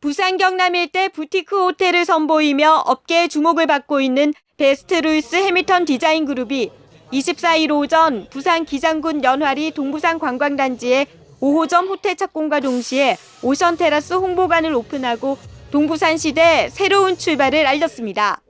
부산 경남 일대 부티크 호텔을 선보이며 업계의 주목을 받고 있는 베스트 루이스 해밀턴 디자인 그룹이 24일 오전 부산 기장군 연화리 동부산 관광단지에 5호점 호텔 착공과 동시에 오션 테라스 홍보관을 오픈하고 동부산 시대 새로운 출발을 알렸습니다.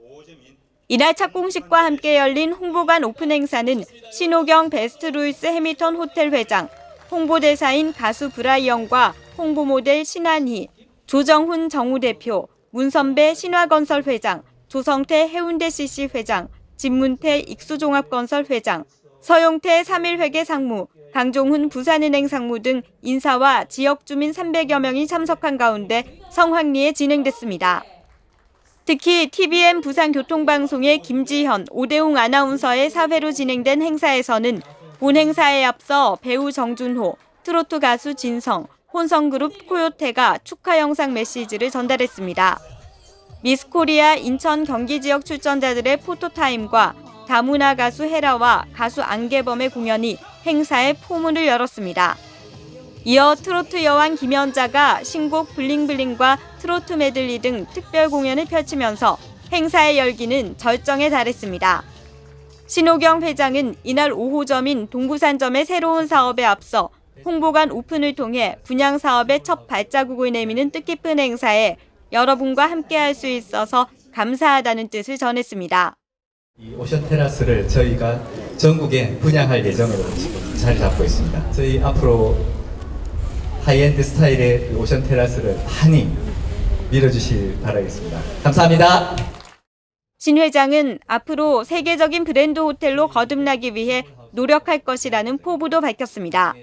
이날 착공식과 함께 열린 홍보관 오픈 행사는 신호경 베스트 루이스 해밀턴 호텔 회장, 홍보대사인 가수 브라이언과 홍보 모델 신한희, 조정훈 정우 대표, 문선배 신화건설 회장, 조성태 해운대 CC 회장, 진문태 익수종합건설 회장, 서용태 3일회계 상무, 강종훈 부산은행 상무 등 인사와 지역 주민 300여 명이 참석한 가운데 성황리에 진행됐습니다. 특히 TVN 부산교통방송의 김지현, 오대웅 아나운서의 사회로 진행된 행사에서는 본 행사에 앞서 배우 정준호, 트로트 가수 진성, 혼성그룹 코요테가 축하 영상 메시지를 전달했습니다. 미스코리아 인천 경기 지역 출전자들의 포토타임과 다문화 가수 헤라와 가수 안개범의 공연이 행사의 포문을 열었습니다. 이어 트로트 여왕 김연자가 신곡 블링블링과 트로트 메들리 등 특별 공연을 펼치면서 행사의 열기는 절정에 달했습니다. 신호경 회장은 이날 5호점인 동부산점의 새로운 사업에 앞서 홍보관 오픈을 통해 분양 사업의 첫 발자국을 내미는 뜻깊은 행사에 여러분과 함께할 수 있어서 감사하다는 뜻을 전했습니다. 이 오션 테라스를 저희가 전국에 분양할 예정으로 지금 자리 잡고 있습니다. 저희 앞으로 하이엔드 스타일의 이 오션 테라스를 많이 밀어주실 바라겠습니다. 감사합니다. 신 회장은 앞으로 세계적인 브랜드 호텔로 거듭나기 위해 노력할 것이라는 포부도 밝혔습니다.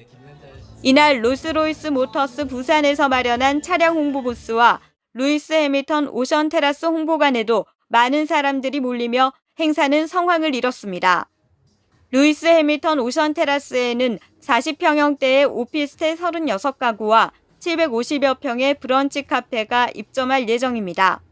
이날 롤스로이스 모터스 부산에서 마련한 차량 홍보 부스와 루이스 해밀턴 오션 테라스 홍보관에도 많은 사람들이 몰리며 행사는 성황을 이뤘습니다. 루이스 해밀턴 오션 테라스에는 40평형대의 오피스텔 36가구와 750여 평의 브런치 카페가 입점할 예정입니다.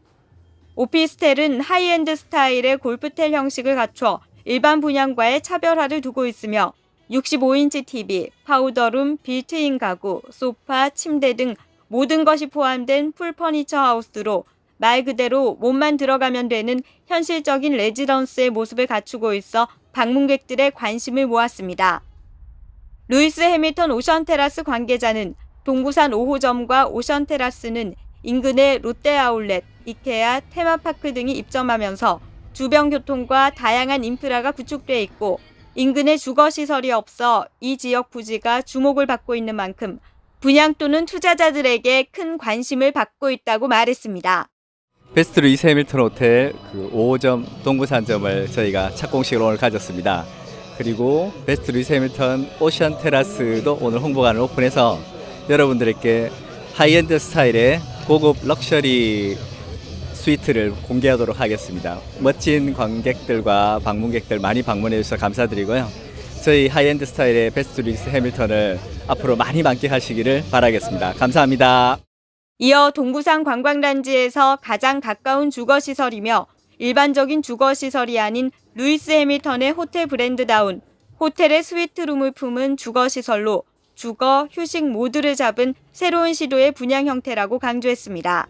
오피스텔은 하이엔드 스타일의 골프텔 형식을 갖춰 일반 분양과의 차별화를 두고 있으며 65인치 TV, 파우더룸, 빌트인 가구, 소파, 침대 등 모든 것이 포함된 풀 퍼니처 하우스로 말 그대로 몸만 들어가면 되는 현실적인 레지던스의 모습을 갖추고 있어 방문객들의 관심을 모았습니다. 루이스 해밀턴 오션 테라스 관계자는 동부산 5호점과 오션 테라스는 인근의 롯데 아울렛, 이케아, 테마파크 등이 입점하면서 주변 교통과 다양한 인프라가 구축돼 있고 인근에 주거 시설이 없어 이 지역 부지가 주목을 받고 있는 만큼 분양 또는 투자자들에게 큰 관심을 받고 있다고 말했습니다. 베스트 루이스 해밀턴 호텔 그 5호점 동부산점을 저희가 착공식을 오늘 가졌습니다. 그리고 베스트 루이스 해밀턴 오션 테라스도 오늘 홍보관을 오픈해서 여러분들에게 하이엔드 스타일의 고급 럭셔리 스위트를 공개하도록 하겠습니다. 멋진 관객들과 방문객들 많이 방문해 주셔서 감사드리고요. 저희 하이엔드 스타일의 베스트 루이스 해밀턴을 앞으로 많이 만끽하시기를 바라겠습니다. 감사합니다. 이어 동부산 관광단지에서 가장 가까운 주거시설이며 일반적인 주거시설이 아닌 루이스 해밀턴의 호텔 브랜드다운 호텔의 스위트룸을 품은 주거시설로 주거, 휴식 모두를 잡은 새로운 시도의 분양 형태라고 강조했습니다.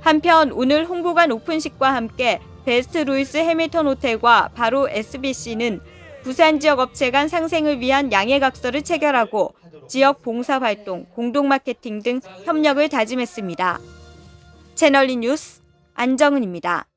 한편 오늘 홍보관 오픈식과 함께 베스트 루이스 해밀턴 호텔과 바로 SBC는 부산 지역 업체 간 상생을 위한 양해각서를 체결하고 지역 봉사 활동, 공동 마케팅 등 협력을 다짐했습니다. 채널리 뉴스 안정은입니다.